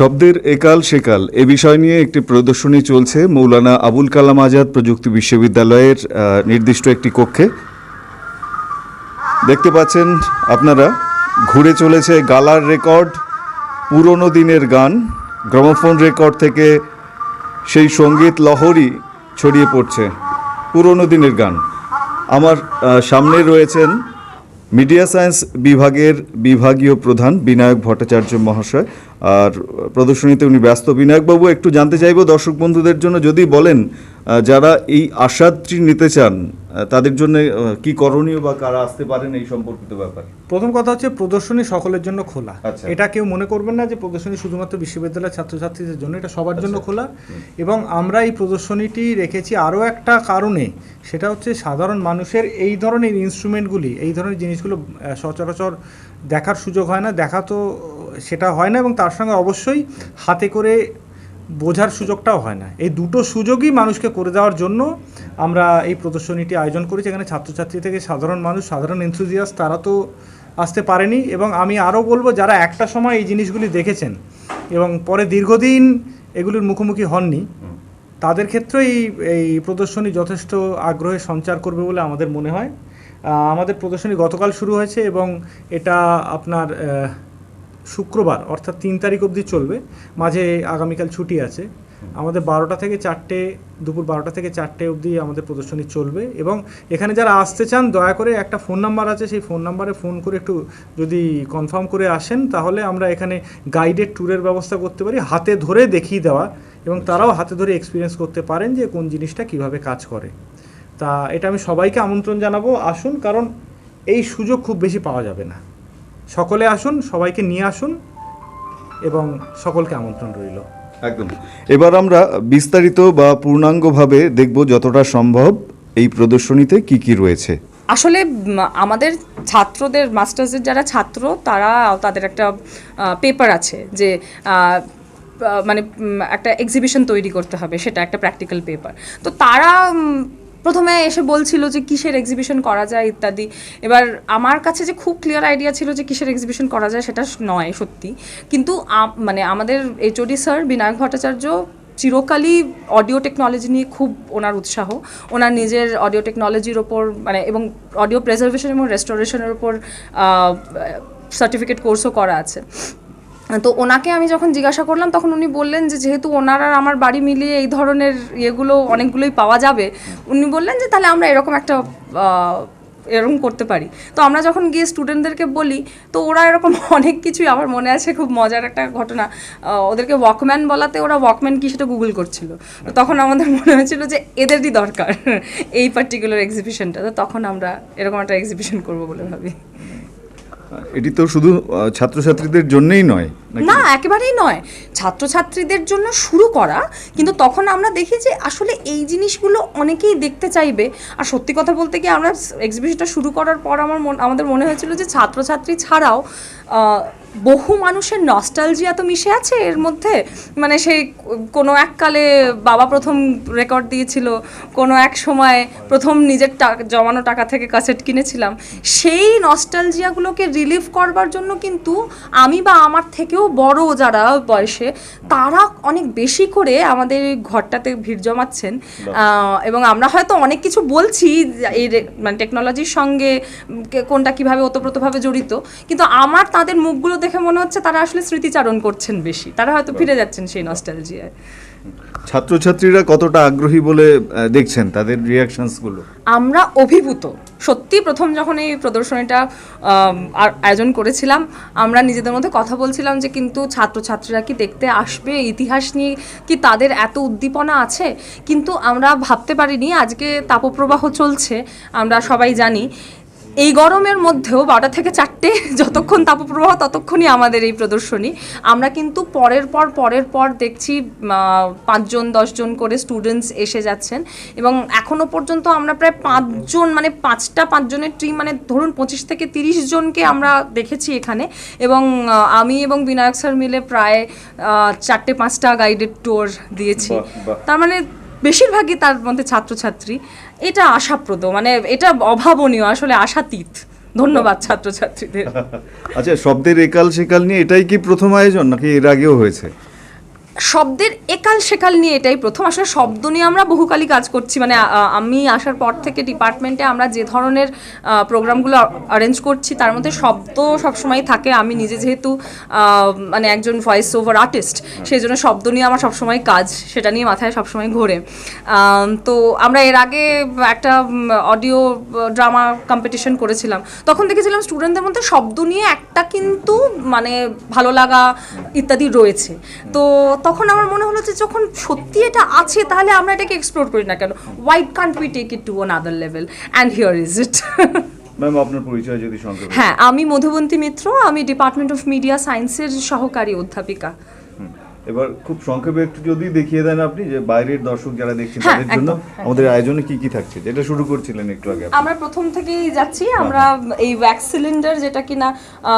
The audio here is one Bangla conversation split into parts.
শব্দের একাল সেকাল এ বিষয় নিয়ে একটি প্রদর্শনী চলছে মৌলানা আবুল কালাম আজাদ প্রযুক্তি বিশ্ববিদ্যালয়ের নির্দিষ্ট একটি কক্ষে। দেখতে পাচ্ছেন আপনারা, ঘুরে চলেছে গালার রেকর্ড, পুরনো দিনের গান, গ্রামোফোন রেকর্ড থেকে সেই সংগীত লহরী ছড়িয়ে পড়ছে। পুরনো দিনের গান। আমার সামনে রয়েছেন মিডিয়া সায়েন্স বিভাগের বিভাগীয় প্রধান বিনায়ক ভট্টাচার্য মহাশয় আর প্রদর্শনীতে উনি ব্যস্ত। বিনায়কবাবু, একটু জানতে চাইব দর্শক বন্ধুদের জন্য, যদি বলেন যারা এই আশাদটি নিতে চান তাদের জন্য কি করণীয় বা কারা আসতে পারেন এই সম্পর্কিত ব্যাপার? প্রথম কথা হচ্ছে প্রদর্শনী সকলের জন্য খোলা। আচ্ছা। এটা কেউ মনে করবেন না যে প্রদর্শনী শুধুমাত্র বিশ্ববিদ্যালয়ের ছাত্রছাত্রীদের জন্য এটা সবার জন্য খোলা। এবং আমরা এই প্রদর্শনীটি রেখেছি আরও একটা কারণে সেটা হচ্ছে সাধারণ মানুষের এই ধরনের ইনস্ট্রুমেন্টগুলি এই ধরনের জিনিসগুলো সচরাচর দেখার সুযোগ হয় না দেখা তো সেটা হয় না এবং তার সঙ্গে অবশ্যই হাতে করে বোঝার সুযোগটাও হয় না। এই দুটো সুযোগই মানুষকে করে দেওয়ার জন্য আমরা এই প্রদর্শনীটি আয়োজন করেছি। এখানে ছাত্রছাত্রী থেকে সাধারণ মানুষ, সাধারণ এনথুজিয়াস তারা তো আসতে পারেনি এবং আমি আরও বলব, যারা একটা সময় এই জিনিসগুলি দেখেছেন এবং পরে দীর্ঘদিন এগুলির মুখোমুখি হননি, তাদের ক্ষেত্রেও এই প্রদর্শনী যথেষ্ট আগ্রহে সঞ্চার করবে বলে আমাদের মনে হয়। আমাদের প্রদর্শনী গতকাল শুরু হয়েছে এবং এটা আপনার শুক্রবার অর্থাৎ তিন তারিখ অবধি চলবে। মাঝে আগামীকাল ছুটি আছে। আমাদের বারোটা থেকে চারটে দুপুর বারোটা থেকে চারটে অবধি আমাদের প্রদর্শনী চলবে এবং এখানে যারা আসতে চান দয়া করে একটা ফোন নাম্বার আছে সেই ফোন নাম্বারে ফোন করে একটু যদি কনফার্ম করে আসেন তাহলে আমরা এখানে গাইডেড ট্যুরের ব্যবস্থা করতে পারি হাতে ধরে দেখিয়ে দেওয়া এবং তারাও হাতে ধরে এক্সপিরিয়েন্স করতে পারেন যে কোন জিনিসটা কীভাবে কাজ করে। তা এটা আমি সবাইকে আমন্ত্রণ জানাব। আসুন কারণ এই সুযোগ খুব বেশি পাওয়া যাবে না। সকলে আসুন সবাইকে নিয়ে আসুন এবং সকলকে আমন্ত্রণ রইল। একদম। এবার আমরা বিস্তারিত বা পূর্ণাঙ্গভাবে দেখব যতটা সম্ভব এই প্রদর্শনীতে কি কি রয়েছে। আসলে আমাদের ছাত্রদের মাস্টার্সের যারা ছাত্র তারা তাদের একটা পেপার আছে যে মানে একটা এক্সিবিশন তৈরি করতে হবে সেটা একটা প্র্যাকটিক্যাল পেপার তো তারা প্রথমে এসে বলছিল যে কিসের এক্সিবিশন করা যায় ইত্যাদি। এবার আমার কাছে যে খুব ক্লিয়ার আইডিয়া ছিল যে কিসের এক্সিবিশন করা যায় সেটা নয় সত্যি। কিন্তু মানে আমাদের এইচওডি স্যার বিনায়ক ভট্টাচার্য চিরকালই অডিও টেকনোলজি নিয়ে খুব ওনার উৎসাহ। ওনার নিজের অডিও টেকনোলজির ওপর মানে এবং অডিও প্রেজার্ভেশন এবং রেস্টোরেশনের ওপর সার্টিফিকেট কোর্সও করা আছে। তো ওনাকে আমি যখন জিজ্ঞাসা করলাম, তখন উনি বললেন যে, যেহেতু ওনার আর আমার বাড়ি মিলিয়ে এই ধরনের ইয়েগুলো অনেকগুলোই পাওয়া যাবে, উনি বললেন যে, তাহলে আমরা এরকম একটা এরকম করতে পারি। তো আমরা যখন গিয়ে স্টুডেন্টদেরকে বলি, তো ওরা এরকম অনেক কিছুই, আমার মনে আছে খুব মজার একটা ঘটনা। ওদেরকে ওয়াকম্যান বলাতে ওরা ওয়াকম্যান কি সেটা গুগল করছিল। তো তখন আমাদের মনে হয়েছিল যে, এদেরই দরকার এই পার্টিকুলার এক্সিবিশনটা তো তখন আমরা এরকম একটা এক্সিবিশন করব বলে ভাবি। এটি তো শুধু ছাত্রছাত্রীদের জন্যই নয়? না, একেবারেই নয়। ছাত্রছাত্রীদের জন্য শুরু করা, কিন্তু তখন আমরা দেখি যে আসলে এই জিনিসগুলো অনেকেই দেখতে চাইবে। আর সত্যি কথা বলতে কি আমরা এক্সিবিশনটা শুরু করার পর আমার আমাদের মনে হয়েছিল যে ছাত্রছাত্রী ছাড়াও বহু মানুষের নস্টালজিয়া তো মিশে আছে এর মধ্যে। মানে সেই কোনো এককালে বাবা প্রথম রেকর্ড দিয়েছিল, কোনো এক সময় প্রথম নিজের টাকা জমানো টাকা থেকে কাসেট কিনেছিলাম। সেই নস্টালজিয়াগুলোকে রিলিভ করবার জন্য কিন্তু আমি বা আমার থেকেও বড় যারা বয়সে তারা অনেক বেশি করে আমাদের ঘরটাতে ভিড় জমাচ্ছেন। আহ, এবং আমরা হয়তো অনেক কিছু বলছি যে এই মানে টেকনোলজির সঙ্গে কোনটা কীভাবে ওতপ্রোতভাবে জড়িত কিন্তু আমার তাদের মুখগুলো দেখে মনে হচ্ছে তারা আসলে স্মৃতিচারণ করছেন বেশি। তারা হয়তো ফিরে যাচ্ছেন সেই নস্টালজিয়ায় ছাত্রছাত্রীরা কতটা আগ্রহী বলে দেখছেন তাদের রিয়াকশনসগুলো আমরা অভিভূত। সত্যি প্রথম যখন এই প্রদর্শনীটা আয়োজন করেছিলাম, আমরা নিজেদের মধ্যে কথা বলছিলাম যে কিন্তু ছাত্রছাত্রীরা কি দেখতে আসবে, ইতিহাস নিয়ে কি তাদের এত উদ্দীপনা আছে? কিন্তু আমরা ভাবতে পারিনি, আজকে তাপপ্রবাহ চলছে, আমরা সবাই জানি। এই গরমের মধ্যেও বারোটা থেকে চারটে যতক্ষণ তাপপ্রবাহ ততক্ষণই আমাদের এই প্রদর্শনী। আমরা কিন্তু পরের পর পরের পর দেখছি পাঁচজন দশজন করে স্টুডেন্টস এসে যাচ্ছেন। এবং এখনও পর্যন্ত আমরা প্রায় পাঁচজন মানে পাঁচটা পাঁচজনের টিম মানে ধরুন পঁচিশ থেকে তিরিশ জনকে আমরা দেখেছি এখানে। এবং আমি এবং বিনায়ক স্যার মিলে প্রায় চারটে পাঁচটা গাইডেড ট্যুর দিয়েছি। তার মানে বেশিরভাগই তার মধ্যে ছাত্রছাত্রী। এটা আশাপ্রদ মানে এটা অভাবনীয়, আসলে আশাতীত। ধন্যবাদ ছাত্রছাত্রীদের। আচ্ছা শব্দের একাল সেকাল নিয়ে এটাই কি প্রথম আয়োজন, নাকি এর আগেও হয়েছে? শব্দের একাল সেকাল নিয়ে এটাই প্রথম। আসলে শব্দ নিয়ে আমরা বহুকালই কাজ করছি। মানে আমি আসার পর থেকে ডিপার্টমেন্টে আমরা যে ধরনের প্রোগ্রামগুলো অ্যারেঞ্জ করছি, তার মধ্যে শব্দ সবসময় থাকে। আমি নিজে যেহেতু মানে একজন ভয়েস ওভার আর্টিস্ট সেই জন্য শব্দ নিয়ে আমার সবসময় কাজ, সেটা নিয়ে মাথায় সবসময় ঘোরে। তো আমরা এর আগে একটা অডিও ড্রামা কম্পিটিশন করেছিলাম। তখন দেখেছিলাম স্টুডেন্টদের মধ্যে শব্দ নিয়ে একটা কিন্তু মানে ভালো লাগা ইত্যাদি রয়েছে। তো তখন আমার মনে হলো যে যখন সত্যি এটা আছে তাহলে আমরা এটাকে এক্সপ্লোর করি না কেন? Why can't we take it to another level and here is it ma'am আপনার পরিচয় যদি সংক্ষেপে হ্যাঁ আমি মধুবন্তী মিত্র আমি ডিপার্টমেন্ট অফ মিডিয়া সায়েন্সের সহকারী অধ্যাপিকা। এবার খুব সংক্ষেপে একটু যদি দেখিয়ে দেন আপনি যে বাইরের দর্শক যারা দেখছেন হ্যাঁ, তাদের জন্য হ্যাঁ। আমাদের আয়োজনে কি কি থাকছে? যেটা শুরু করছিলেন একটু আগে আমরা প্রথম থেকেই যাচ্ছি আমরা এই ওয়্যাক্স সিলিন্ডার যেটা কিনা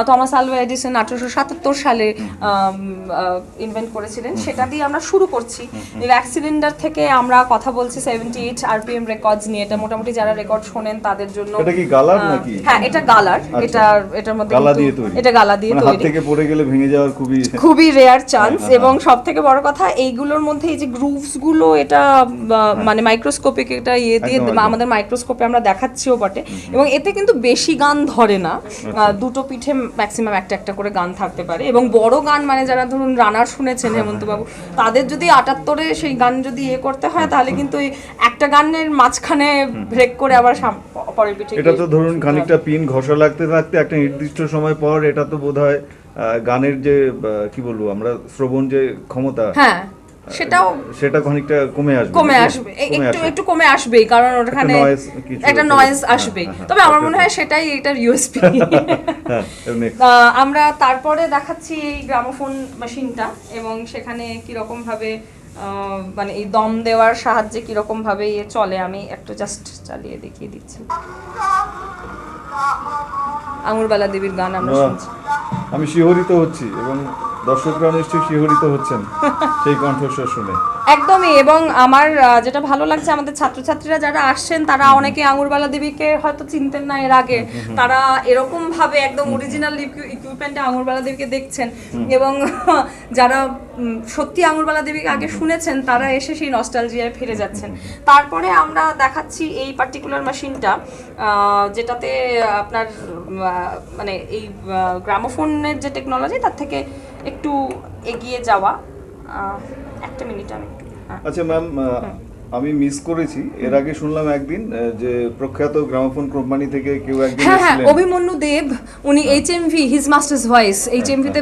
থমাস আলভা এডিসন আঠারোশো সাতাত্তর সালে ইনভেন্ট করেছিলেন সেটা দিয়ে আমরা শুরু করছি। এই ওয়্যাক্স সিলিন্ডার থেকে আমরা কথা বলছি সেভেন্টি এইট আরপিএম রেকর্ডস নিয়ে। এটা মোটামুটি যারা রেকর্ড শোনেন তাদের জন্য এটা কি গালার নাকি? হ্যাঁ এটা গালার। আচ্ছা। এটা এটার মধ্যে গালা দিয়ে তৈরি। এটা গালা দিয়ে মানে হাত তৈরি। থেকে পড়ে গেলে ভেঙে যাওয়ার খুবই খুবই রেয়ার চান্স হ্যাঁ, এবং সব থেকে বড় কথা এইগুলোর মধ্যে এই যে গ্রুভসগুলো এটা মানে মাইক্রোস্কোপিক এটা ইয়ে দিয়ে। আমাদের মাইক্রোস্কোপে আমরা দেখাচ্ছিও বটে। এবং এতে কিন্তু বেশি গান ধরে না। আচ্ছা। দুটো পিঠে ম্যাক্সিমাম একটা একটা করে গান থাকতে পারে। এবং বড় গান মানে যারা ধরুন রানার শুনেছেন হ্যাঁ, হেমন্ত বাবু তাদের যদি আটাত্তরে সেই গান যদি ইয়ে করতে হয় তাহলে কিন্তু ওই একটা গানের মাঝখানে ব্রেক করে আবার পরের পিঠে এটা তো ধরুন খানিকটা পিন ঘষা লাগতে থাকতে একটা নির্দিষ্ট সময় পর এটা তো বোধহয় আহ, গানের যে কি বলব আমরা শ্রবণ যে ক্ষমতা হ্যাঁ সেটাও সেটা খানিকটা কমে আসবে কমে আসবে। একটু একটু কমে আসবেই কারণ ওখানে একটা নয়েজ হ্যাঁ, আসবেই। হ্যাঁ, তবে আমার মনে হয় সেটাই এটার ইউএসপি হ্যাঁ আমরা তারপরে দেখাচ্ছি এই গ্রামোফোন মেশিনটা এবং সেখানে কীরকম ভাবে মানে এই দম দেওয়ার সাহায্যে কীরকম ভাবে ইয়ে চলে। আমি একটু জাস্ট চালিয়ে দেখিয়ে দিচ্ছি। আঙুরবালা দেবীর গান আমরা শুনছি। আমি শিহরিত হচ্ছি এবং দর্শকরা নিশ্চয়ই শিহরিত হচ্ছেন সেই কণ্ঠস্বর শুনে। একদমই এবং আমার যেটা ভালো লাগছে আমাদের ছাত্রছাত্রীরা যারা আসছেন তারা অনেকে আঙুরবালা দেবীকে হয়তো চিনতেন না এর আগে। তারা এরকম ভাবে একদম অরিজিনাল ইকুইপমেন্টে আঙুরবালা দেবীকে দেখছেন। এবং যারা সত্যি আঙুরবালা দেবীকে আগে শুনেছেন তারা এসে সেই নস্টালজিয়ায় ফিরে যাচ্ছেন। তারপরে আমরা দেখাচ্ছি এই পার্টিকুলার মেশিনটা যেটাতে আপনার মানে এই গ্রামোফোনের যে টেকনোলজি তার থেকে একটু এগিয়ে যাওয়া একটা মিনিট আমি একটু হ্যাঁ। আচ্ছা ম্যাম আমি মিস করেছি। এর আগে শুনলাম একদিন যে প্রখ্যাত গ্রামোফোন কোম্পানি থেকে কেউ একদিন হ্যাঁ হ্যাঁ অভিমন্যু দেব উনি H M his master's voice H M ভিতে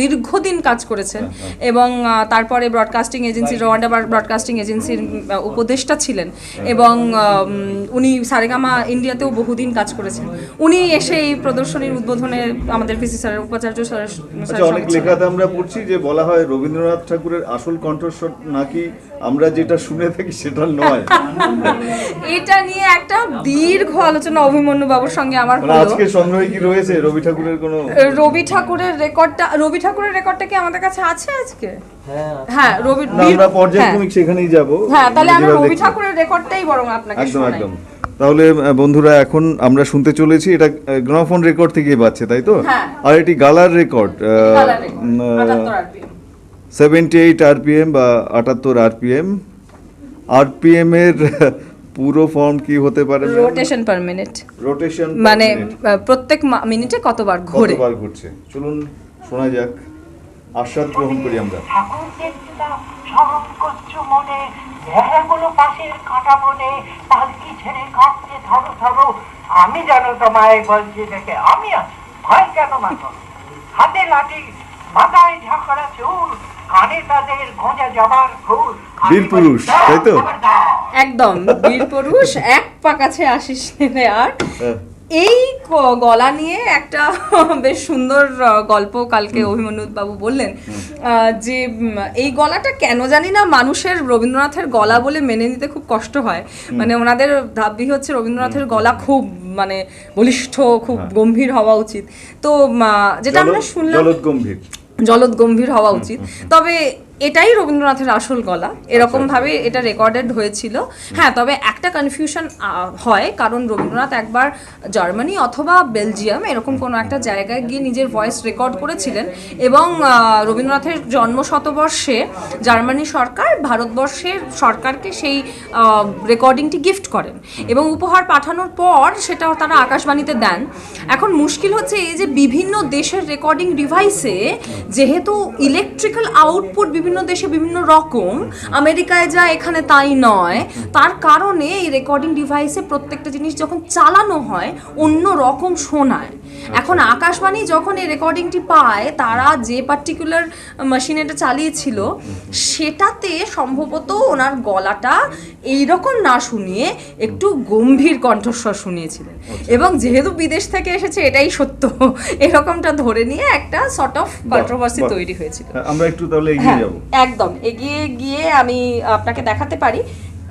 দীর্ঘদিন কাজ করেছেন এবং তারপরে ব্রডকাস্টিং এজেন্সি রওয়ান্ডা ব্রডকাস্টিং এজেন্সির উপদেষ্টা ছিলেন এবং উনি সারেগামা ইন্ডিয়াতেও বহুদিন কাজ করেছেন। উনি এসে এই প্রদর্শনীর উদ্বোধনে আমাদের পিসি স্যারের উপাচার্য স্যারের আচ্ছা অনেক লেখাতে আমরা পড়ছি যে বলা হয় রবীন্দ্রনাথ ঠাকুরের আসল কণ্ঠস্বর নাকি আমরা যেটা শুনে থাকি সেটা নয়। এটা নিয়ে একটা দীর্ঘ আলোচনা অভিমন্যু বাবুর সঙ্গে আমার মানে হলো। আজকে সংগ্রহে কি রয়েছে? রবি ঠাকুরের কোনো রবি ঠাকুরের রেকর্ডটা রবি ঠাকুরের রেকর্ডটা কি আমাদের কাছে আছে আজকে? হ্যাঁ রবি না আমরা পর্যায়ক্রমিক সেখানেই যাব। হ্যাঁ তাহলে আমরা রবি ঠাকুরের রেকর্ডটাই বরং আপনাকে একদম শোনাই। একদম। তাহলে বন্ধুরা এখন আমরা শুনতে চলেছি এটা গ্রামোফোন রেকর্ড থেকেই পাচ্ছে তাই তো? হ্যাঁ। আর এটি গালার রেকর্ড সেভেন্টি এইট আরপিএম বা আটাত্তর আরপিএম আরপিএম এর পুরো ফর্ম কি হতে পারে রোটেশন পার মিনিট রোটেশন মানে প্রত্যেক মিনিটে কতবার ঘোরে? কতবার ঘুরছে? চলুন শোনা যাক। আস্বাদ গ্রহণ করি আমরা। ঠাকুর দেখতে স্মরণ করছ মনে ভেড়াগুলো পাশের কাঁটা বনে পালকি ছেড়ে কাঁপতে ধরো ধরো। আমি জানো তোমায় বলছি দেখে আমি ভয় কেন মাথা হাতে লাঠি মাথায় ঝাঁকড়া চুল বীর পুরুষ, তাই তো? একদম বীর পুরুষ এক পা কাছে আসিস আর। হ্যাঁ। এই গলা নিয়ে একটা বেশ সুন্দর গল্প কালকে বাবু বললেন যে এই গলাটা কেন জানি না মানুষের রবীন্দ্রনাথের গলা বলে মেনে নিতে খুব কষ্ট হয়। মানে ওনাদের দাবি হচ্ছে রবীন্দ্রনাথের গলা খুব মানে বলিষ্ঠ খুব গম্ভীর হওয়া উচিত। তো যেটা আমরা শুনলাম গম্ভীর। জলদ গম্ভীর হওয়া উচিত। তবে এটাই রবীন্দ্রনাথের আসল গলা। এরকম ভাবে এটা রেকর্ডেড হয়েছিল। হ্যাঁ তবে একটা কনফিউশন হয় কারণ রবীন্দ্রনাথ একবার জার্মানি অথবা বেলজিয়াম এরকম কোনো একটা জায়গায় গিয়ে নিজের ভয়েস রেকর্ড করেছিলেন এবং রবীন্দ্রনাথের জন্ম শতবর্ষে জার্মানি সরকার ভারতবর্ষের সরকারকে সেই রেকর্ডিংটি গিফট করেন এবং উপহার পাঠানোর পর সেটাও তারা আকাশবাণীতে দেন। এখন মুশকিল হচ্ছে এই যে বিভিন্ন দেশের রেকর্ডিং ডিভাইসে যেহেতু ইলেকট্রিক্যাল আউটপুট বিভিন্ন দেশে বিভিন্ন রকম আমেরিকায় যা এখানে তাই নয়। তার কারণে এই রেকর্ডিং ডিভাইসে প্রত্যেকটা জিনিস যখন চালানো হয় অন্য রকম শোনায়। এখন আকাশবাণী যখন এই রেকর্ডিংটি পায় তারা যে পার্টিকুলার মেশিন এটা চালিয়েছিল সেটাতে সম্ভবত ওনার গলাটা এইরকম না শুনিয়ে একটু গম্ভীর কণ্ঠস্বর শুনিয়েছিলেন। এবং যেহেতু বিদেশ থেকে এসেছে এটাই সত্য। এরকমটা ধরে নিয়ে একটা সর্ট অফ কন্ট্রোভার্সি। তৈরি হয়েছিল। হ্যাঁ, আমরা একটু তাহলে এগিয়ে হ্যাঁ। যাব। একদম এগিয়ে গিয়ে আমি আপনাকে দেখাতে পারি।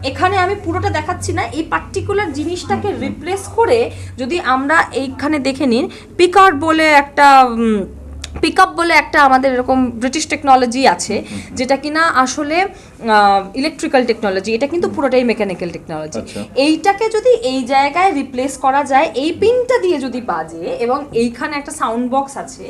এখানে আমি পুরোটা দেখাচ্ছি না এই পার্টিকুলার জিনিসটাকে রিপ্লেস করে যদি আমরা এইখানে দেখে নিন পিকার বলে একটা পিক আপ বলে একটা আমাদের এরকম ব্রিটিশ টেকনোলজি আছে যেটা কিনা আসলে ইলেকট্রিক্যাল টেকনোলজি এটা কিন্তু পুরোটাই মেকানিক্যাল টেকনোলজি আচ্ছা। এইটাকে যদি এই জায়গায় রিপ্লেস করা যায় এই পিনটা দিয়ে যদি বাজে এবং এইখানে একটা সাউন্ড বক্স আছে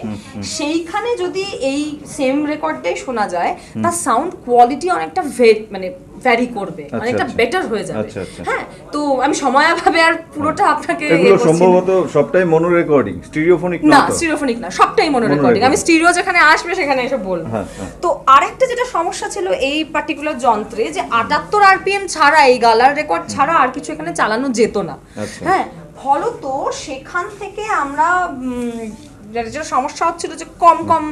সেইখানে যদি এই সেম রেকর্ডটাই শোনা যায় তার সাউন্ড কোয়ালিটি অনেকটা ভে- মানে ভ্যারি করবে অনেকটা আচ্ছা। বেটার হয়ে যাবে আচ্ছা, আচ্ছা। হ্যাঁ তো আমি সময়াভাবে আর পুরোটা আপনাকে এগুলো। সম্ভবত সবটাই মনো রেকর্ডিং স্টিরিওফোনিক না না স্টিরিওফোনিক না সবটাই মনে রেকর্ডিং আমি। স্টিরিও যেখানে আসবে সেখানে এসে বলব হ্যাঁ, হ্যাঁ। তো আরেকটা যেটা সমস্যা ছিল এই পার্টিকুলার যন্ত্রে যে আটাত্তর আরপিএম ছাড়া এই গালার রেকর্ড ছাড়া আর কিছু এখানে চালানো যেত না আচ্ছা। হ্যাঁ ফলত সেখান থেকে আমরা যেটা সমস্যা হচ্ছিল যে কম কম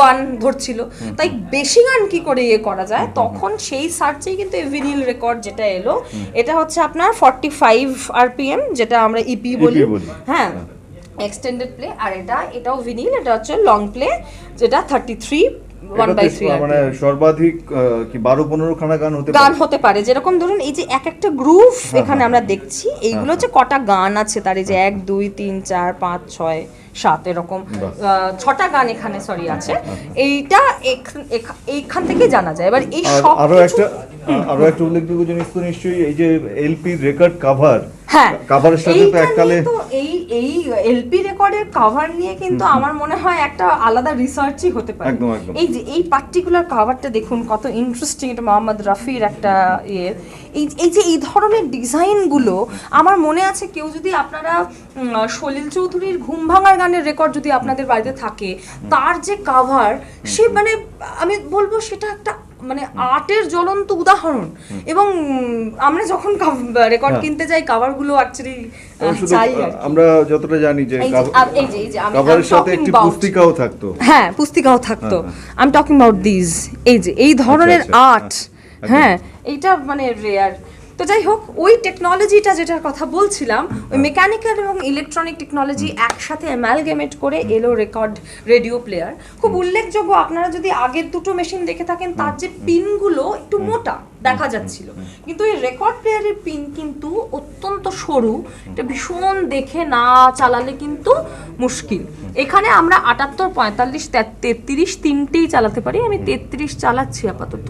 গান ধরছিল। তাই বেশি গান কি করে ইয়ে করা যায়? তখন সেই সার্চেই কিন্তু ভিনিল রেকর্ড যেটা এলো এটা হচ্ছে আপনার ফর্টি ফাইভ আরপিএম যেটা আমরা ইপি বলি। বলি। হ্যাঁ এক্সটেন্ডেড প্লে আর এটা এটাও ভিনিল এটা হচ্ছে লং প্লে যেটা থার্টি থ্রি মানে সর্বাধিক কি বারো পনেরো খানা গান হতে গান হতে পারে। যেরকম ধরুন এই যে এক একটা গ্রুপ এখানে আমরা দেখছি এইগুলো হচ্ছে কটা গান আছে তার এই যে এক দুই তিন চার পাঁচ ছয় সাত এরকম ছটা গান এখানে সরি আছে। এইটা এইখান থেকে জানা যায়। এবার এই আরও একটা আরও একটা উল্লেখযোগ্য জিনিস তো নিশ্চয়ই এই যে এলপি রেকর্ড কাভার হ্যাঁ কাভারের সাথে তো এককালে তো এই এই এলপি রেকর্ডের কভার নিয়ে কিন্তু আমার মনে হয় একটা আলাদা রিসার্চই হতে পারে। একদম, একদম। এই যে এই পার্টিকুলার কভারটা দেখুন কত ইন্টারেস্টিং এটা মোহাম্মদ রফির একটা ইয়ে। এই এই যে এই ধরনের ডিজাইনগুলো আমার মনে আছে কেউ যদি আপনারা সলিল চৌধুরীর ঘুম ভাঙার গানের রেকর্ড যদি আপনাদের বাড়িতে থাকে তার যে কাভার সে মানে আমি বলব সেটা একটা মানে আর্টের জ্বলন্ত উদাহরণ। এবং আমরা যখন রেকর্ড হ্যাঁ। কিনতে যাই কাভারগুলো অ্যাকচুয়ালি চাই আমরা যতটা জানি যে এই যে, এই যে, আমি- কাভারের সাথে একটি পুস্তিকাও থাকতো। হ্যাঁ পুস্তিকাও থাকতো। I am talking about this এই যে এই ধরনের আচ্ছা, আর্ট হ্যাঁ এটা মানে রেয়ার তো যাই হোক ওই টেকনোলজিটা যেটার কথা বলছিলাম ওই মেকানিক্যাল এবং ইলেকট্রনিক টেকনোলজি একসাথে অ্যামালগেমেট করে এলো রেকর্ড রেডিও প্লেয়ার খুব উল্লেখযোগ্য আপনারা যদি আগের দুটো মেশিন দেখে থাকেন তার যে পিনগুলো একটু মোটা দেখা যাচ্ছিল। কিন্তু এই রেকর্ড প্লেয়ারের পিন কিন্তু অত্যন্ত সরু এটা ভীষণ দেখে না চালালে কিন্তু মুশকিল। এখানে আমরা আটাত্তর পঁয়তাল্লিশ তেত্রিশ তিনটেই চালাতে পারি। আমি তেত্রিশ চালাচ্ছি আপাতত।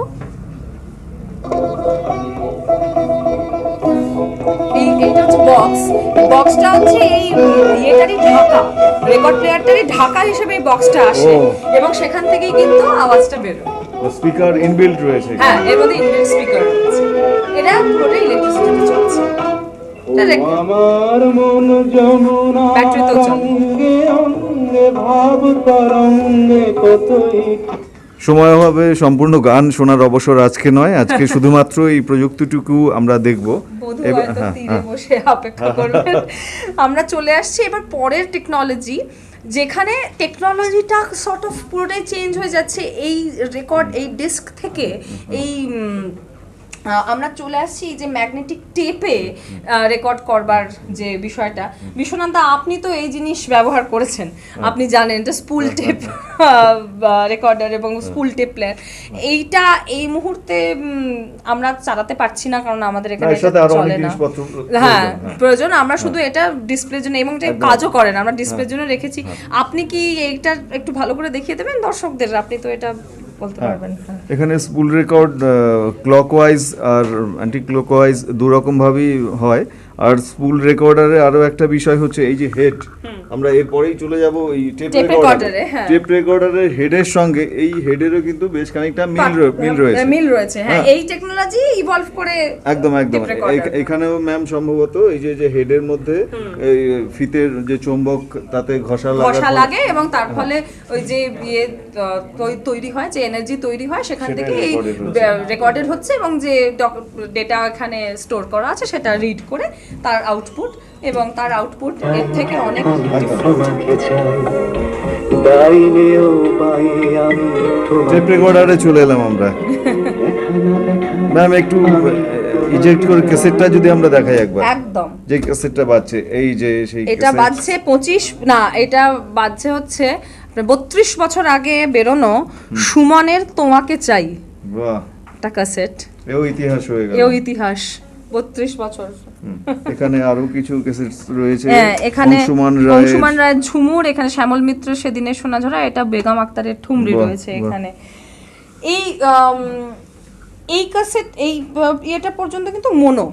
এই এইটা হচ্ছে বক্স বক্সটা হচ্ছে এই ইয়েটারই ঢাকা। রেকর্ড প্লেয়ারটারই ঢাকা হিসেবে এই বক্সটা আসে। এবং সেখান থেকেই কিন্তু আওয়াজটা বেরোয়। স্পিকার ইনবিল্ট রয়েছে হ্যাঁ এর মধ্যে ইনবিল্ট স্পিকার রয়েছে। এটা পুরোটাই ইলেকট্রিসিটিতে চলছে। আমার মন যমুনা ভাব তরঙ্গে কতই সময় অভাবে সম্পূর্ণ গান শোনার অবসর আজকে নয় আজকে শুধুমাত্র এই প্রযুক্তিটুকু আমরা দেখব। হ্যাঁ, হ্যাঁ। বসে অপেক্ষা করবেন। আমরা চলে আসছি এবার পরের টেকনোলজি যেখানে টেকনোলজিটা সর্ট অফ পুরোটাই চেঞ্জ হয়ে যাচ্ছে। এই রেকর্ড এই ডিস্ক থেকে এই আমরা চলে আসছি যে ম্যাগনেটিক টেপে রেকর্ড করবার যে বিষয়টা। বিশ্বনাথদা আপনি তো এই জিনিস ব্যবহার করেছেন। আপনি জানেন এটা স্কুল টেপ রেকর্ডার এবং স্কুল টেপ প্লেয়ার এইটা এই মুহূর্তে আমরা চালাতে পারছি না কারণ আমাদের এখানে চলে না। হ্যাঁ প্রয়োজন, হ্যাঁ। আমরা শুধু এটা ডিসপ্লের জন্য এবং এটা। কাজও করেন আমরা ডিসপ্লের জন্য রেখেছি। আপনি কি এইটা একটু ভালো করে দেখিয়ে দেবেন দর্শকদের? আপনি তো এটা বলতে হ্যাঁ। পারবেন হ্যাঁ। এখানে স্পুল রেকর্ড ক্লকওয়াইজ আর অ্যান্টি ক্লকওয়াইজ দু রকমভাবেই হয়। আর স্পুল রেকর্ডারে আরও একটা বিষয় হচ্ছে এই যে হেড আমরা এরপরেই চলে যাব এই টেপ রেকর্ডারে। টেপ রেকর্ডারের হেডের সঙ্গে এই হেডেরও কিন্তু বেশ খানিকটা মিল মিল রয়েছে। মিল রয়েছে হ্যাঁ। হ্যাঁ। এই টেকনোলজি ইভলভ করে একদম একদম। এখানেও ম্যাম সম্ভবত এই যে যে হেডের মধ্যে এই ফিতের যে চুম্বক তাতে ঘষা লাগা ঘষা লাগে এবং তার ফলে ওই যে ইয়ে তৈরি হয় যে এনার্জি তৈরি হয় সেখান থেকে এই হচ্ছে। রেকর্ডেড হচ্ছে এবং যে ডেটা এখানে স্টোর করা আছে সেটা রিড করে তার আউটপুট এবং তার আউটপুট এর থেকে অনেক রেকর্ডারে চলে এলাম আমরা। ম্যাম একটু ইজেক্ট করে ক্যাসেটটা যদি আমরা দেখাই একবার। একদম। যে ক্যাসেটটা বাজছে এই যে সেই এটা বাজছে পঁচিশ না এটা বাজছে হচ্ছে বত্রিশ বছর আগে বেরোনো সুমনের তোমাকে চাই। একটা ক্যাসেট এও ইতিহাস হয়ে গেল। এও ইতিহাস। বত্রিশ বছর। এখানে আরও কিছু ক্যাসেট রয়েছে। হ্যাঁ এখানে অংশুমান রায়ের অংশুমান রায়ের ঝুমুর এখানে শ্যামল মিত্র সেদিনের সোনাঝরা এটা বেগম আক্তারের ঠুমরি রয়েছে এখানে। এই এই কাসেট এই ইয়েটা পর্যন্ত কিন্তু মনো।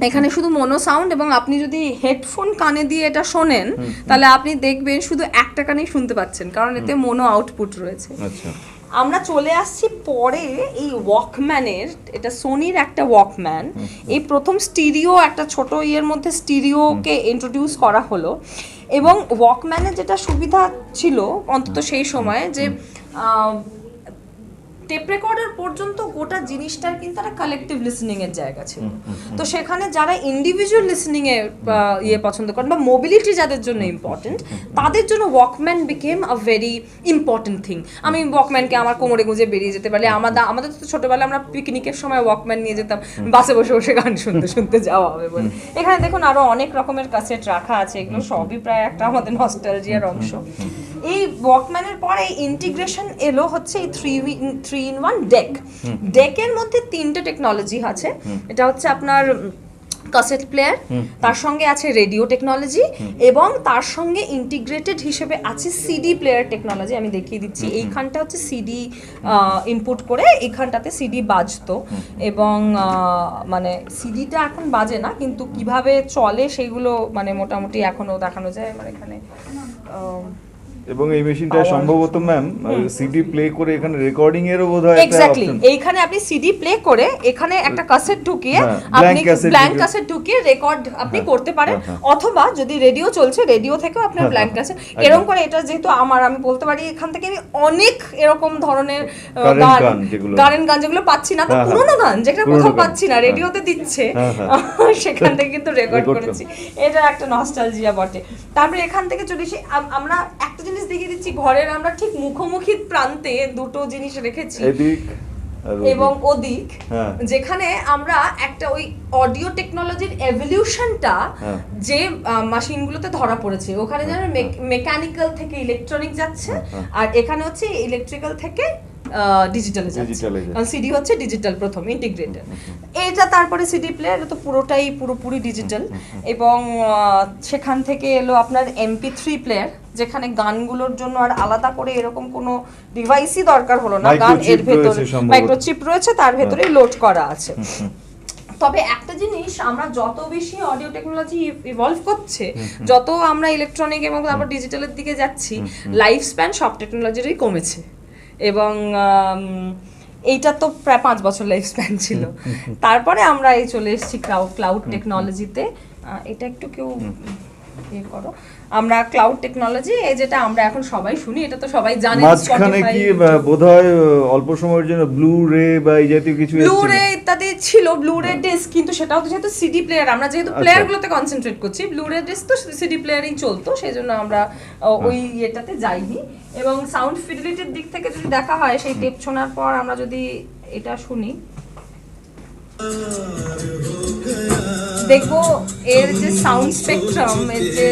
এখানে শুধু মনো সাউন্ড এবং আপনি যদি হেডফোন কানে দিয়ে এটা শোনেন তাহলে আপনি দেখবেন শুধু একটা কানেই শুনতে পাচ্ছেন কারণ এতে মনো আউটপুট রয়েছে। আচ্ছা। আমরা চলে আসছি পরে এই ওয়াকম্যানের এটা সোনির একটা ওয়াকম্যান এই প্রথম স্টিরিও একটা ছোট ইয়ের মধ্যে স্টিরিওকে ইন্ট্রোডিউস করা হলো। এবং ওয়াকম্যানের যেটা সুবিধা ছিল অন্তত সেই সময়ে যে টেপ রেকর্ডার পর্যন্ত গোটা জিনিসটার কিন্তু একটা কালেকটিভ লিসনিং এর জায়গা ছিল। তো সেখানে যারা ইন্ডিভিজুয়াল লিসনিং আহ, ইয়ে পছন্দ করেন বা মোবিলিটি যাদের জন্য ইম্পর্টেন্ট তাদের জন্য walkman became a very important thing আমি ওয়াকম্যানকে আমার কোমরে গুঁজে বেরিয়ে যেতে পারি আমাদের আমাদের তো ছোটবেলায় আমরা পিকনিকের সময় ওয়াকম্যান নিয়ে যেতাম বাসে বসে বসে গান শুনতে শুনতে যাওয়া হবে বলে। এখানে দেখুন আরও অনেক রকমের কাসেট রাখা আছে এগুলো সবই প্রায় একটা আমাদের নস্টালজিয়ার অংশ। এই ওয়াকম্যানের পরে এই ইন্টিগ্রেশন এলো হচ্ছে এই three three in one deck ডেকের মধ্যে তিনটে টেকনোলজি আছে। এটা হচ্ছে আপনার কাসেট প্লেয়ার তার সঙ্গে আছে রেডিও টেকনোলজি এবং তার সঙ্গে ইন্টিগ্রেটেড হিসেবে আছে সিডি প্লেয়ার টেকনোলজি আমি দেখিয়ে দিচ্ছি। এইখানটা হচ্ছে সিডি ইনপুট করে এইখানটাতে সিডি বাজতো। এবং মানে সিডিটা এখন বাজে না কিন্তু কীভাবে চলে সেগুলো মানে মোটামুটি এখনও দেখানো যায় আমার এখানে। আহ, এবং এই মেশিনটা সম্ভবত ম্যাম সিডি প্লে করে এখানে রেকর্ডিং এরও বোধহয় এক্স্যাক্টলি এইখানে আপনি সিডি প্লে করে এখানে একটা কাসেট ঢুকিয়ে হ্যাঁ, আপনি ব্ল্যাঙ্ক কাসেট ঢুকিয়ে। রেকর্ড আপনি হ্যাঁ, করতে পারেন। হ্যাঁ, অথবা যদি রেডিও চলছে রেডিও থেকেও আপনার হ্যাঁ, ব্ল্যাঙ্ক একদম। এরকম করে এটা যেহেতু আমার আমি বলতে পারি এখান থেকে আমি অনেক এরকম ধরনের গান গান যেগুলো। গান যেগুলো পাচ্ছি না তো। পুরোনো গান যেটা কোথাও। পাচ্ছি না রেডিওতে দিচ্ছে। সেখান থেকে কিন্তু রেকর্ড করেছি। এটা একটা নস্টালজিয়া বটে। তারপরে এখান থেকে চলে আমরা একটা জিনিস দেখিয়ে দিচ্ছি ঘরের আমরা ঠিক মুখোমুখি প্রান্তে দুটো জিনিস রেখেছি। এদিক এবং ওদিক হ্যাঁ। যেখানে আমরা একটা ওই অডিও টেকনোলজির এভলিউশনটা হ্যাঁ। যে মেশিনগুলোতে ধরা পড়েছে। ওখানে যেন মেকানিক্যাল থেকে ইলেকট্রনিক যাচ্ছে হ্যাঁ, আর এখানে হচ্ছে ইলেকট্রিক্যাল থেকে ডিজিটালে যাচ্ছে কারণ সিডি হচ্ছে ডিজিটাল প্রথম ইন্টিগ্রেটেড এটা তারপরে সিডি প্লেয়ার তো পুরোটাই পুরোপুরি ডিজিটাল এবং সেখান থেকে এলো আপনার এমপি থ্রি প্লেয়ার যেখানে গানগুলোর জন্য আর আলাদা করে এরকম কোনো ডিভাইসই দরকার হলো না। গান এর ভেতরে মাইক্রোচিপ রয়েছে তার ভেতরেই লোড করা আছে। তবে একটা জিনিস আমরা যত বেশি অডিও টেকনোলজি ইভলভ করছে যত আমরা ইলেকট্রনিক এবং তারপর ডিজিটালের দিকে যাচ্ছি লাইফ স্প্যান সব টেকনোলজিরই কমেছে। এবং এইটা তো প্রায় পাঁচ বছর লাইফ স্প্যান ছিল তারপরে আমরা এই চলে এসেছি ক্লাউড ক্লাউড টেকনোলজিতে এটা একটু কেউ ইয়ে করো। আমরা ক্লাউড টেকনোলজি এই যেটা আমরা এখন সবাই শুনি এটা তো সবাই জানে মাঝখানে কি বোধ হয় অল্প সময়ের জন্য ব্লু রে বা এই জাতীয় কিছু ব্লু রে ইত্যাদি ছিল ব্লু রে ডিস্ক কিন্তু সেটাও তো যেহেতু সিডি প্লেয়ার আমরা যেহেতু। প্লেয়ার গুলোতে কনসেন্ট্রেট করছি ব্লু রে ডিস্ক তো সিডি প্লেয়ারেই চলতো সেই জন্য আমরা ওই ইয়েটাতে যাইনি। এবং সাউন্ড ফিডিলিটির দিক থেকে যদি দেখা হয় সেই টেপ শোনার পর আমরা যদি এটা শুনি দেখব এর যে সাউন্ড স্পেকট্রাম এর যে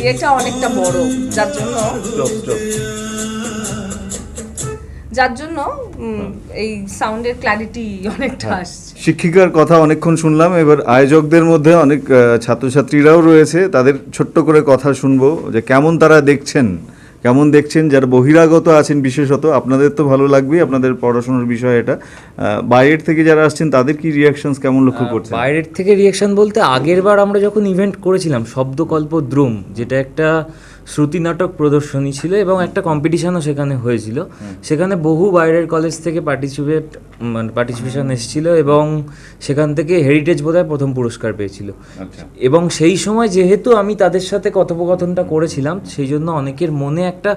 ইয়েটা অনেকটা বড় যার জন্য. যার জন্য এই সাউন্ডের ক্ল্যারিটি অনেকটা হ্যাঁ। আসছে শিক্ষিকার কথা অনেকক্ষণ শুনলাম এবার আয়োজকদের মধ্যে অনেক ছাত্রছাত্রীরাও রয়েছে তাদের ছোট্ট করে কথা শুনব যে কেমন তারা দেখছেন কেমন দেখছেন? যারা বহিরাগত আছেন বিশেষত আপনাদের তো ভালো লাগবেই আপনাদের পড়াশোনার বিষয় এটা। বাইরের থেকে যারা আসছেন তাদের কি রিয়াকশনস কেমন লক্ষ্য করছেন? বাইরের থেকে রিয়াকশন বলতে আগের বার আমরা যখন ইভেন্ট করেছিলাম শব্দকল্প দ্রুম যেটা একটা শ্রুতি নাটক প্রদর্শনী ছিল এবং একটা কম্পিটিশনও সেখানে হয়েছিল। সেখানে বহু বাইরের কলেজ থেকে পার্টিসিপেট মানে পার্টিসিপেশন এসেছিল এবং সেখান থেকে হেরিটেজ বোধহয় প্রথম পুরস্কার পেয়েছিল। আচ্ছা। এবং সেই সময় যেহেতু আমি তাদের সাথে কথোপকথনটা করেছিলাম সেই জন্য অনেকের মনে একটা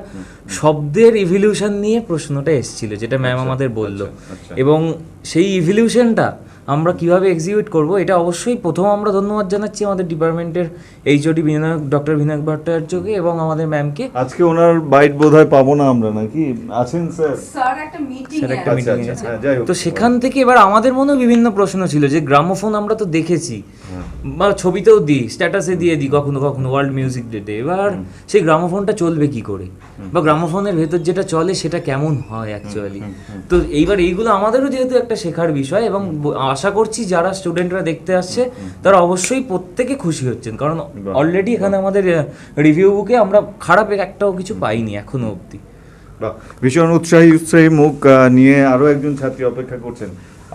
শব্দের ইভলিউশন নিয়ে প্রশ্নটা এসেছিল যেটা ম্যাম আমাদের বলল। আচ্ছা। এবং সেই ইভলিউশনটা আমরা কীভাবে এক্সিকিউট করব এটা অবশ্যই প্রথম আমরা ধন্যবাদ জানাচ্ছি আমাদের ডিপার্টমেন্টের এইচওডি বিনায়ক ডক্টর বিনায়ক ভট্টাচার্যকে এবং আমাদের ম্যামকে আজকে ওনার বাইট বোধহয় পাবো না আমরা নাকি? আছেন স্যার স্যার একটা মিটিং স্যার একটা আচ্ছা, মিটিং আচ্ছা, আছে হ্যাঁ, যাই হোক। তো সেখান থেকে এবার আমাদের মনেও বিভিন্ন প্রশ্ন ছিল যে গ্রামোফোন আমরা তো দেখেছি। বা ছবিতেও দিই স্ট্যাটাসে দিয়ে দিই কখনো কখনো ওয়ার্ল্ড মিউজিক ডেতে এবার সেই গ্রামোফোনটা চলবে কি করে? বা গ্রামোফোনের ভেতর যেটা চলে সেটা কেমন হয় অ্যাকচুয়ালি তো এইবার এইগুলো আমাদেরও যেহেতু একটা শেখার বিষয় এবং আশা করছি যারা স্টুডেন্টরা দেখতে আসছে তারা অবশ্যই প্রত্যেকে খুশি হচ্ছেন। কারণ অলরেডি এখানে আমাদের রিভিউ বুকে আমরা খারাপ একটাও কিছু পাইনি এখনও অবধি। ভীষণ উৎসাহী উৎসাহী মুখ নিয়ে আরও একজন ছাত্রী অপেক্ষা করছেন।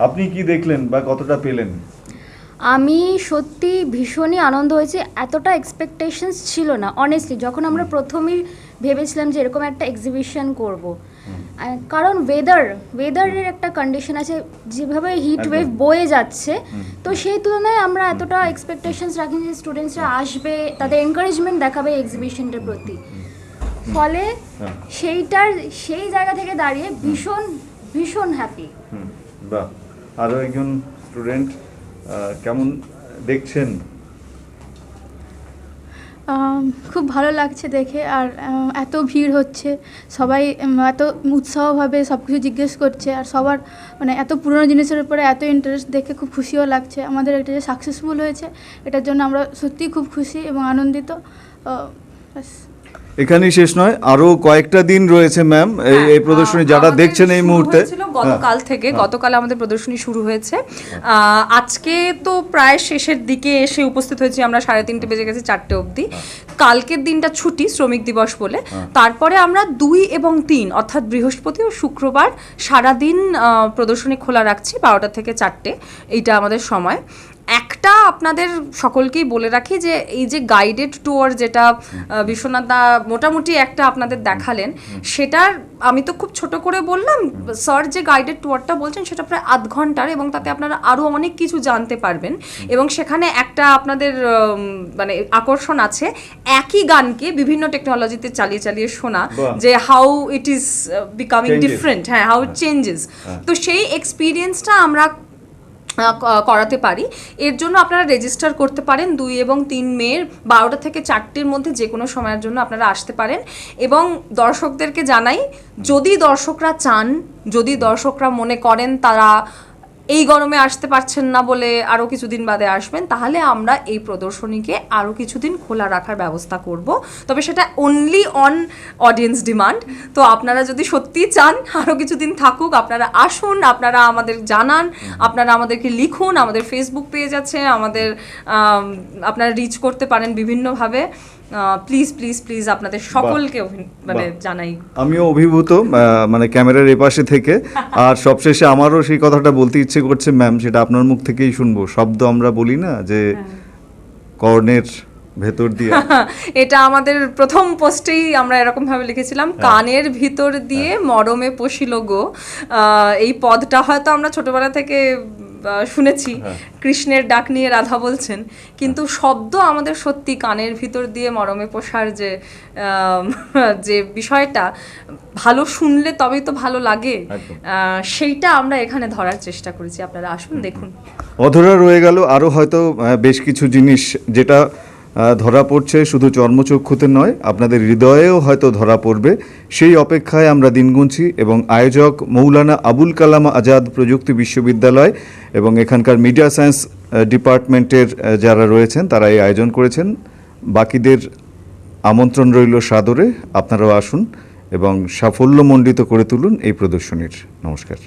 আপনি কি দেখলেন বা কতটা পেলেন? আমি সত্যি ভীষণই আনন্দ হয়েছে। এতটা এক্সপেকটেশনস ছিল না অনেস্টলি যখন আমরা প্রথমেই ভেবেছিলাম যে এরকম একটা এক্সিবিশন করব। কারণ ওয়েদার ওয়েদারের একটা কন্ডিশন আছে যেভাবে হিট ওয়েভ বয়ে যাচ্ছে তো সেই তুলনায় আমরা এতটা এক্সপেকটেশনস রাখি যে স্টুডেন্টসরা আসবে তাদের এনকারেজমেন্ট দেখাবে এক্সিবিশনটার প্রতি। ফলে হ্যাঁ। সেইটার সেই জায়গা থেকে দাঁড়িয়ে ভীষণ ভীষণ হ্যাপি বাহ। আরও একজন স্টুডেন্ট কেমন দেখছেন? খুব ভালো লাগছে দেখে আর এত ভিড় হচ্ছে। সবাই এত উৎসাহভাবে সব কিছু জিজ্ঞেস করছে আর সবার মানে এত পুরনো জিনিসের উপরে এত ইন্টারেস্ট দেখে খুব খুশিও লাগছে। আমাদের এটা যে সাকসেসফুল হয়েছে, এটার জন্য আমরা সত্যিই খুব খুশি এবং আনন্দিত। ব্যাস। এখানেই শেষ নয় আরও কয়েকটা দিন রয়েছে ম্যাম এই হ্যাঁ, এই প্রদর্শনী যারা দেখছেন এই মুহূর্তে। গতকাল থেকে। গতকাল আমাদের প্রদর্শনী শুরু হয়েছে। আজকে তো প্রায় শেষের দিকে এসে উপস্থিত হয়েছি আমরা সাড়ে তিনটে বেজে গেছে চারটে অবধি। কালকের দিনটা ছুটি শ্রমিক দিবস বলে। তারপরে আমরা দুই এবং তিন অর্থাৎ বৃহস্পতি ও শুক্রবার সারাদিন প্রদর্শনী খোলা রাখছি বারোটা থেকে চারটে। এইটা আমাদের সময়। একটা আপনাদের সকলকেই বলে রাখি যে এই যে গাইডেড ট্যুর যেটা বিশ্বনাথ দা মোটামুটি একটা আপনাদের দেখালেন সেটার আমি তো খুব ছোট করে বললাম স্যার যে গাইডেড ট্যুরটা বলছেন সেটা প্রায় আধ ঘণ্টার এবং তাতে আপনারা আরও অনেক কিছু জানতে পারবেন এবং সেখানে একটা আপনাদের মানে আকর্ষণ আছে একই গানকে বিভিন্ন টেকনোলজিতে চালিয়ে চালিয়ে শোনা যে how it is becoming different হ্যাঁ হাউ চেঞ্জেস তো সেই এক্সপিরিয়েন্সটা আমরা করাতে পারি। এর জন্য আপনারা রেজিস্টার করতে পারেন দুই এবং তিন মেয়ের। বারোটা থেকে চারটের মধ্যে যে কোনো সময়ের জন্য আপনারা আসতে পারেন। এবং দর্শকদেরকে জানাই, যদি দর্শকরা চান, যদি দর্শকরা মনে করেন তারা এই গরমে আসতে পারছেন না বলে আরও কিছুদিন বাদে আসবেন, তাহলে আমরা এই প্রদর্শনীকে আরও কিছুদিন খোলা রাখার ব্যবস্থা করব। তবে সেটা অনলি অন অডিয়েন্স ডিমান্ড তো আপনারা যদি সত্যিই চান আরও কিছুদিন থাকুক, আপনারা আসুন, আপনারা আমাদের জানান, আপনারা আমাদেরকে লিখুন, আমাদের ফেসবুক পেজ আছে, আমাদের আপনারা রিচ করতে পারেন বিভিন্নভাবে। প্লিজ প্লিজ প্লিজ আপনাদের সকলকে মানে জানাই। আমিও অভিভূত মানে ক্যামেরার এপাশে থেকে। আর সবশেষে আমারও সেই কথাটা বলতে ইচ্ছে করছে ম্যাম সেটা আপনার মুখ থেকেই শুনব। শব্দ আমরা বলি না যে কর্ণের ভেতর দিয়ে। এটা আমাদের প্রথম পোস্টেই আমরা এরকম ভাবে লিখেছিলাম কানের ভিতর দিয়ে মরমে পশিল গো। এই পদটা হয়তো আমরা ছোটবেলা থেকে শুনেছি। কৃষ্ণের ডাক নিয়ে রাধা বলছেন। কিন্তু শব্দ আমাদের সত্যি কানের ভিতর দিয়ে মরমে পোষার যে যে বিষয়টা ভালো শুনলে তবেই তো ভালো লাগে। সেইটা আমরা এখানে ধরার চেষ্টা করেছি। আপনারা আসুন দেখুন। অধরা রয়ে গেল। আরও হয়তো বেশ কিছু জিনিস যেটা ধরা পড়ছে শুধু চর্মচক্ষুতে নয়, আপনাদের হৃদয়েও হয়তো ধরা পড়বে। সেই অপেক্ষায় আমরা দিন গুনছি এবং আয়োজক মৌলানা আবুল কালাম আজাদ প্রযুক্তি বিশ্ববিদ্যালয় এবং এখানকার মিডিয়া সায়েন্স ডিপার্টমেন্টের যারা রয়েছেন, তারা এই আয়োজন করেছেন। বাকিদের আমন্ত্রণ রইল সাদরে। আপনারাও আসুন এবং সাফল্যমণ্ডিত করে তুলুন এই প্রদর্শনীর। নমস্কার।